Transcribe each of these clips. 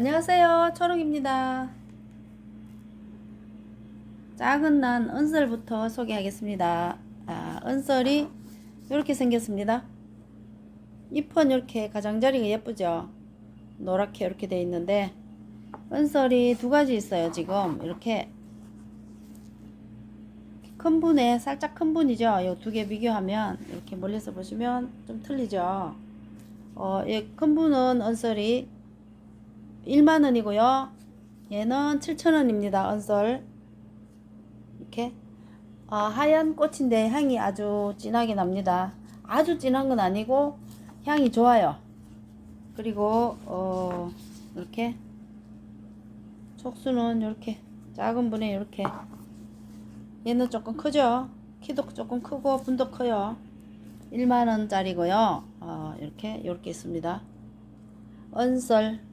안녕하세요. 초록입니다. 작은 난 은설부터 소개하겠습니다. 아, 은설이 이렇게 생겼습니다. 잎은 이렇게 가장자리가 예쁘죠? 노랗게 이렇게 돼 있는데 은설이 두 가지 있어요. 지금 이렇게 큰 분에 살짝 큰 분이죠. 이 두 개 비교하면 이렇게 멀리서 보시면 좀 틀리죠. 어, 큰 분은 은설이 1만원이고요. 얘는 7천원입니다. 은설. 이렇게. 아, 하얀 꽃인데 향이 아주 진하게 납니다. 아주 진한 건 아니고 향이 좋아요. 그리고, 어, 이렇게. 촉수는 이렇게 작은 분에 이렇게. 얘는 조금 크죠? 키도 조금 크고 분도 커요. 1만원짜리고요. 어, 이렇게, 이렇게 있습니다. 은설.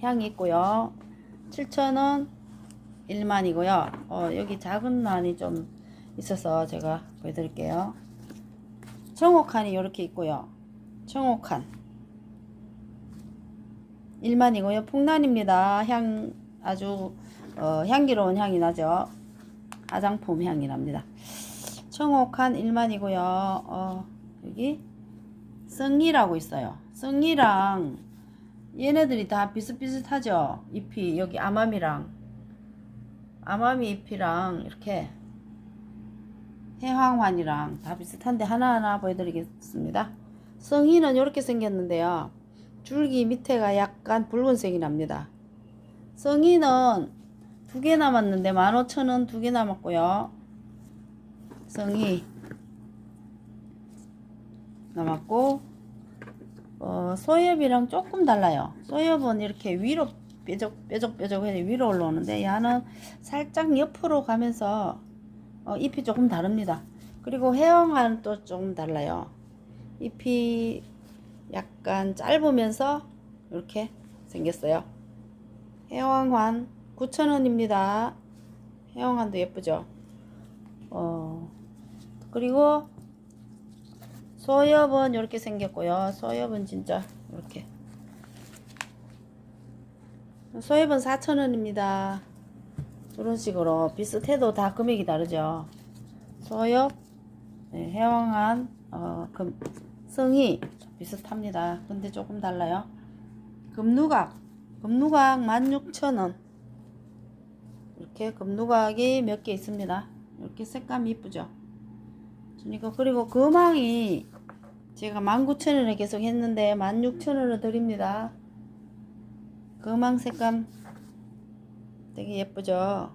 향이 있고요. 7,000원 1만이고요. 어, 여기 작은 난이 좀 있어서 제가 보여드릴게요. 청옥칸이 이렇게 있고요. 청옥칸 1만이고요. 풍란입니다. 향 아주 어, 향기로운 향이 나죠. 화장품 향이 납니다. 청옥칸 1만이고요. 어, 여기 성리라고 있어요. 성리랑 얘네들이 다 비슷비슷하죠. 잎이 여기 아마미랑 아마미 잎이랑 이렇게 해황환이랑 다 비슷한데 하나하나 보여드리겠습니다. 성희는 이렇게 생겼는데요. 줄기 밑에가 약간 붉은색이 납니다. 성희는 두 개 남았는데 15,000원 두 개 남았고요. 성희 남았고 어, 소엽이랑 조금 달라요. 소엽은 이렇게 위로 뾰족 뾰족 뾰족해 위로 올라오는데 얘는 살짝 옆으로 가면서 어, 잎이 조금 다릅니다. 그리고 해영화는 또 조금 달라요. 잎이 약간 짧으면서 이렇게 생겼어요. 해영환 9,000원입니다. 해영환도 예쁘죠? 어, 그리고 소엽은 이렇게 생겼고요. 소엽은 진짜 이렇게. 소엽은 4,000원입니다. 이런 식으로 비슷해도 다 금액이 다르죠. 소엽, 네, 해왕한, 어, 금, 성이 비슷합니다. 근데 조금 달라요. 금누각, 금누각 16,000원. 이렇게 금누각이 몇 개 있습니다. 이렇게 색감이 이쁘죠. 그러니까 그리고 금왕이 제가 19,000원에 계속 했는데 16,000원을 드립니다. 금왕 색감 되게 예쁘죠?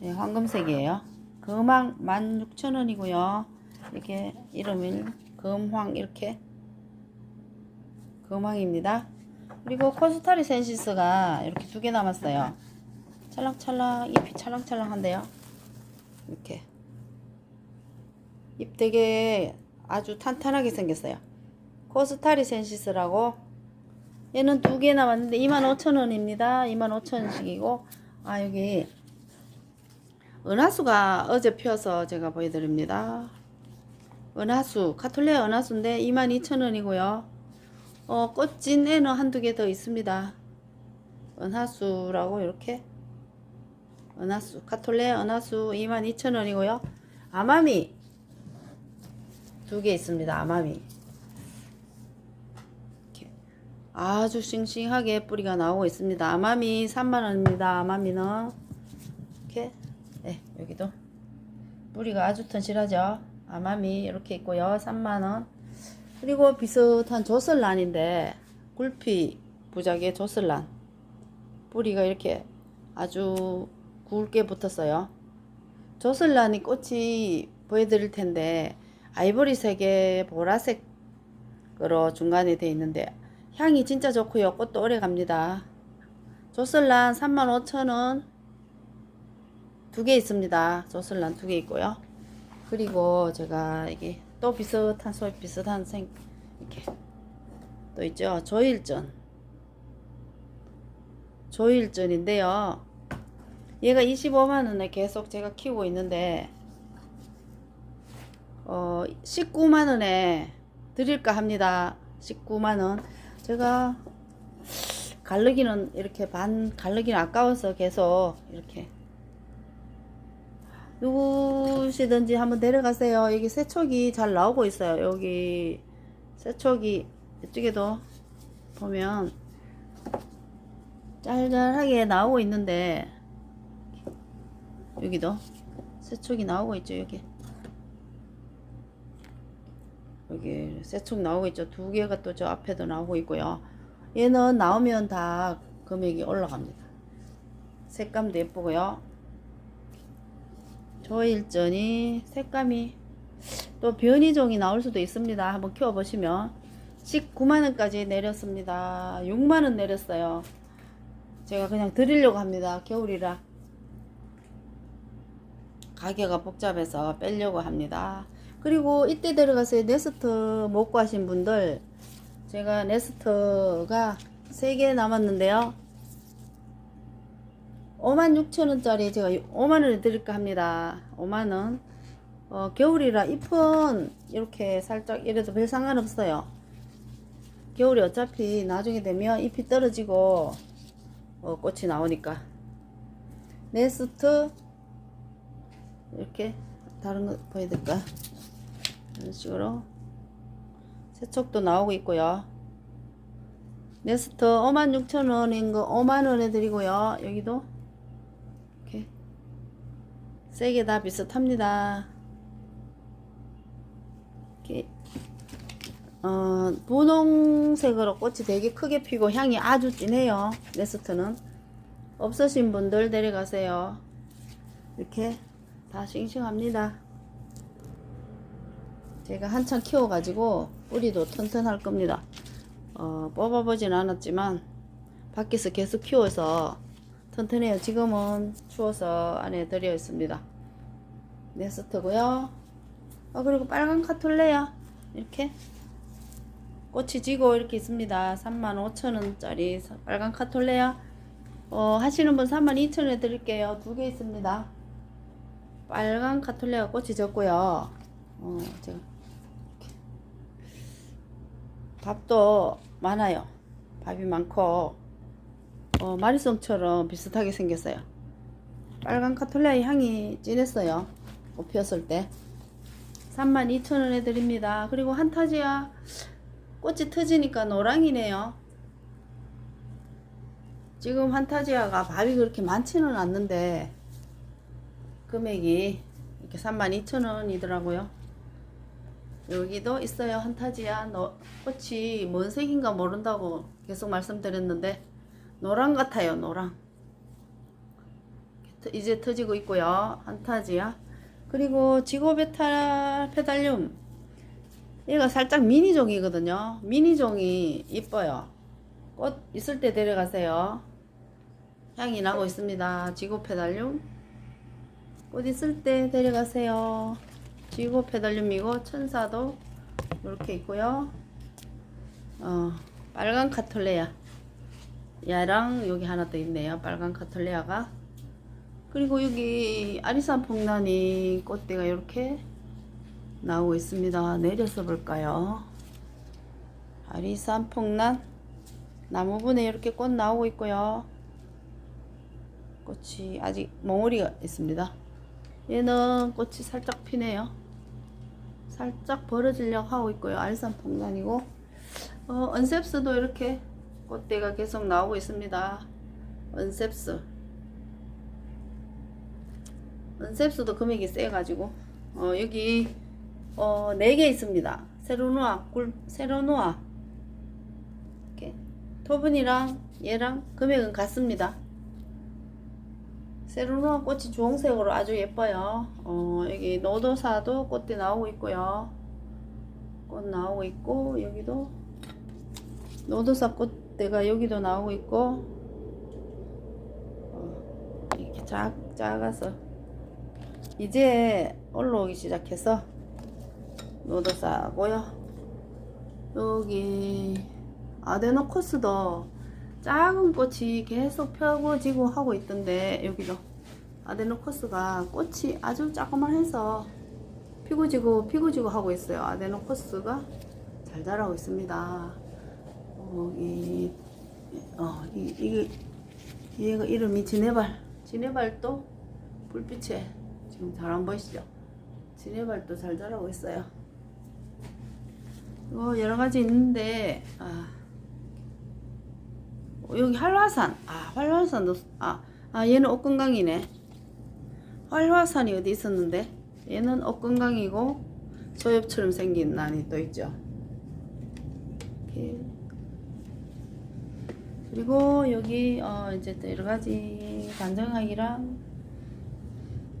네, 황금색이에요. 금왕 16,000원이고요. 이렇게 이름이 금황 이렇게 금황입니다. 그리고 코스타리 센시스가 이렇게 두 개 남았어요. 찰랑찰랑 잎이 찰랑찰랑한데요. 이렇게 잎 되게 아주 탄탄하게 생겼어요. 코스타리 센시스라고 얘는 두 개 남았는데 25,000원입니다. 25,000원씩이고 아 여기 은하수가 어제 펴서 제가 보여드립니다. 은하수 카톨레 은하수인데 22,000원이고요. 어, 꽃진 애는 한두 개 더 있습니다. 은하수라고 이렇게 은하수 카톨레 은하수 22,000원이고요. 아마미 두 개 있습니다. 아마미. 이렇게 아주 싱싱하게 뿌리가 나오고 있습니다. 아마미 3만원입니다. 아마미는 이렇게 네, 여기도 뿌리가 아주 튼실하죠. 아마미 이렇게 있고요. 3만원 그리고 비슷한 조슬란인데 굴피 부작의 조슬란 뿌리가 이렇게 아주 굵게 붙었어요. 조슬란이 꽃이 보여드릴 텐데 아이보리색에 보라색으로 중간에 돼 있는데 향이 진짜 좋고요. 꽃도 오래 갑니다. 조슬란 35,000원 두 개 있습니다. 조슬란 두 개 있고요. 그리고 제가 이게 또 비슷한 소위 비슷한 생 이렇게 또 있죠. 조일전 조일전인데요. 얘가 25만 원에 계속 제가 키우고 있는데 어 19만 원에 드릴까 합니다. 19만 원. 제가 갈르기는 이렇게 반 갈르기는 아까워서 계속 이렇게 누구시든지 한번 내려가세요. 여기 세척이 잘 나오고 있어요. 여기 세척이 이쪽에도 보면 짤짤하게 나오고 있는데 여기도 세척이 나오고 있죠. 여기 여기 세척 나오고 있죠. 두 개가 또 저 앞에도 나오고 있고요. 얘는 나오면 다 금액이 올라갑니다. 색감도 예쁘고요. 조일전이 색감이 또 변이종이 나올 수도 있습니다. 한번 키워보시면 19만원까지 내렸습니다. 6만원 내렸어요. 제가 그냥 드리려고 합니다. 겨울이라 가게가 복잡해서 빼려고 합니다. 그리고 이때 들어가서 네스트 못 구하신 분들 제가 네스트가 3개 남았는데요. 56,000원짜리 제가 5만원에 드릴까 합니다. 5만원. 어, 겨울이라 잎은 이렇게 살짝 이래도 별 상관없어요. 겨울이 어차피 나중에 되면 잎이 떨어지고 어, 꽃이 나오니까. 네스트 이렇게 다른 거 보여드릴까? 이런 식으로 세척도 나오고 있고요. 네스트 56,000원인 거 5만원에 드리고요. 여기도 이렇게 세개 다 비슷합니다. 이렇게 어, 분홍색으로 꽃이 되게 크게 피고 향이 아주 진해요. 네스트는 없으신 분들 데려가세요. 이렇게 다 싱싱합니다. 제가 한참 키워가지고 뿌리도 튼튼할 겁니다. 어, 뽑아보진 않았지만 밖에서 계속 키워서 튼튼해요. 지금은 추워서 안에 들여 있습니다. 네스트고요. 어, 그리고 빨간 카톨레야 이렇게 꽃이 지고 이렇게 있습니다. 35,000원짜리 빨간 카톨레야 어, 하시는 분 32,000원에 드릴게요. 두 개 있습니다. 빨간 카톨레가 꽃이 졌고요. 어, 제가 밥도 많아요. 밥이 많고 어, 마리송처럼 비슷하게 생겼어요. 빨간 카톨레의 향이 진했어요. 꽃 피었을 때. 32,000원에 드립니다. 그리고 한타지아 꽃이 터지니까 노랑이네요. 지금 한타지아가 밥이 그렇게 많지는 않는데 금액이 이렇게 32,000원이더라고요. 여기도 있어요. 한타지아 너, 꽃이 뭔 색인가 모른다고 계속 말씀드렸는데 노랑 같아요. 노랑. 이제 터지고 있고요. 한타지아. 그리고 지고베타 페달륨. 얘가 살짝 미니종이거든요. 미니종이 이뻐요. 꽃 있을 때 데려가세요. 향이 나고 있습니다. 지고 페달륨. 꽃 있을 때 데려가세요. 지고 페달륨 이고 천사도 이렇게 있고요. 어, 빨간 카톨레아. 야랑 여기 하나 더 있네요. 빨간 카톨레아가. 그리고 여기 아리산 폭란이 꽃대가 이렇게 나오고 있습니다. 내려서 볼까요? 아리산 폭란 나무 분에 이렇게 꽃 나오고 있고요. 꽃이 아직 몽우리가 있습니다. 얘는 꽃이 살짝 피네요. 살짝 벌어지려고 하고 있고요. 알산 폭란이고 어, 언셉스도 이렇게 꽃대가 계속 나오고 있습니다. 언셉스 언셉스도 금액이 세가지고 어, 여기 어, 4개 있습니다. 세로노아 꿀 세로노아 토분이랑 얘랑 금액은 같습니다. 세로노아 꽃이 주홍색으로 아주 예뻐요. 어, 여기 노도사도 꽃대 나오고 있고요. 꽃 나오고 있고 여기도 노도사 꽃대가 여기도 나오고 있고 어, 이렇게 작 작아서 이제 올라오기 시작해서 노도사고요. 여기 아데노코스도 작은 꽃이 계속 펴고 지고 하고 있던데 여기도 아데노코스가 꽃이 아주 조그만 해서 피고지고 피고지고 하고 있어요. 아데노코스가 잘 자라고 있습니다. 여기 어, 이, 이게, 얘가 이름이 지네발. 지네발도 불빛에 지금 잘 안 보이시죠? 지네발도 잘 자라고 있어요. 어, 여러 가지 있는데, 아, 어, 여기 활화산. 아, 활화산도, 아, 아, 얘는 옥건강이네. 활화산이 어디 있었는데? 얘는 옥건강이고, 소엽처럼 생긴 난이 또 있죠. 이렇게. 그리고 여기 어 이제 또 여러 가지 단정하기랑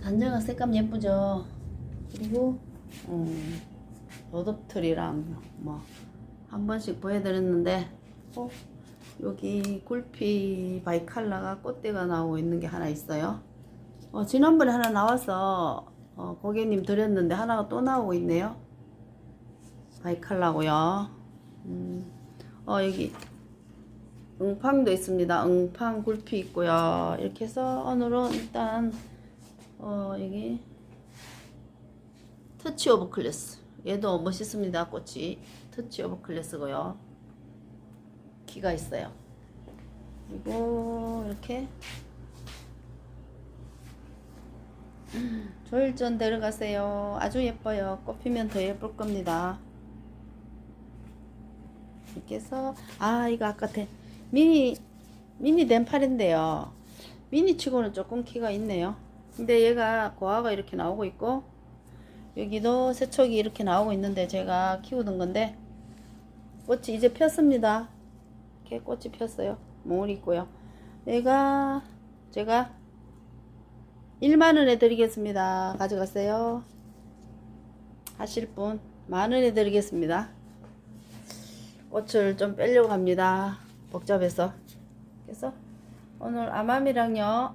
단정한 색감 예쁘죠. 그리고 음, 로드트리랑 뭐 한 번씩 보여드렸는데 어, 여기 굴피 바이칼라가 꽃대가 나오고 있는 게 하나 있어요. 어, 지난번에 하나 나와서 어, 고객님 드렸는데 하나가 또 나오고 있네요. 바이칼라고요. 음, 어 여기 응팡도 있습니다. 응팡 굴피 있고요. 이렇게 해서 오늘은 일단 어 여기 터치 오브 클래스 얘도 멋있습니다. 꽃이 터치 오브 클래스고요. 키가 있어요. 그리고 이렇게 조일전 데려가세요. 아주 예뻐요. 꽃 피면 더 예쁠 겁니다. 이렇게 해서 아 이거 아까 대, 미니 미니 덴팔인데요. 미니 치고는 조금 키가 있네요. 근데 얘가 고아가 이렇게 나오고 있고 여기도 세척이 이렇게 나오고 있는데 제가 키우던 건데 꽃이 이제 폈습니다. 이렇게 꽃이 폈어요. 몽울이 있고요. 얘가 제가 1만 원에 드리겠습니다. 가져가세요. 하실 분 만 원에 드리겠습니다. 꽃을 좀 빼려고 합니다. 복잡해서. 그래서 오늘 아맘이랑요.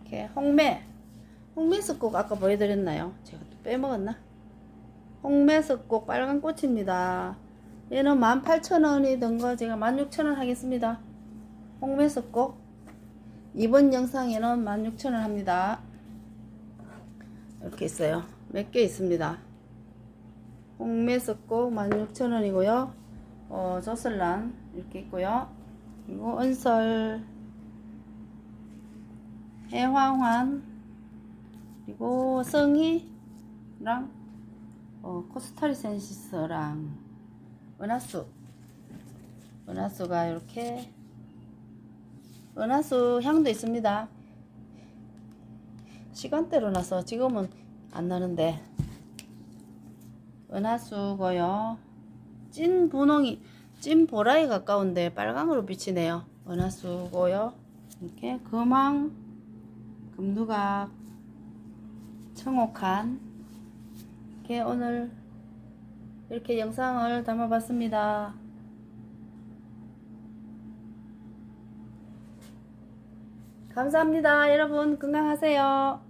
이렇게 홍매. 홍매석곡 아까 보여드렸나요? 제가 또 빼먹었나? 홍매석곡 빨간 꽃입니다. 얘는 18,000원이 든거 제가 16,000원 하겠습니다. 홍매석곡. 이번 영상에는 16,000원 합니다. 이렇게 있어요. 몇 개 있습니다. 홍매석곡 16,000원이고요. 어, 저슬란 이렇게 있고요. 그리고 은설 해황환 그리고 성희랑 어, 코스타리센시스랑 은하수 은하수가 이렇게 은하수 향도 있습니다. 시간대로 나서 지금은 안 나는데 은하수고요. 찐 분홍이 찐 보라에 가까운데 빨강으로 비치네요. 은하수고요. 이렇게 금왕, 금두각, 청옥한 이렇게 오늘 이렇게 영상을 담아봤습니다. 감사합니다. 여러분 건강하세요.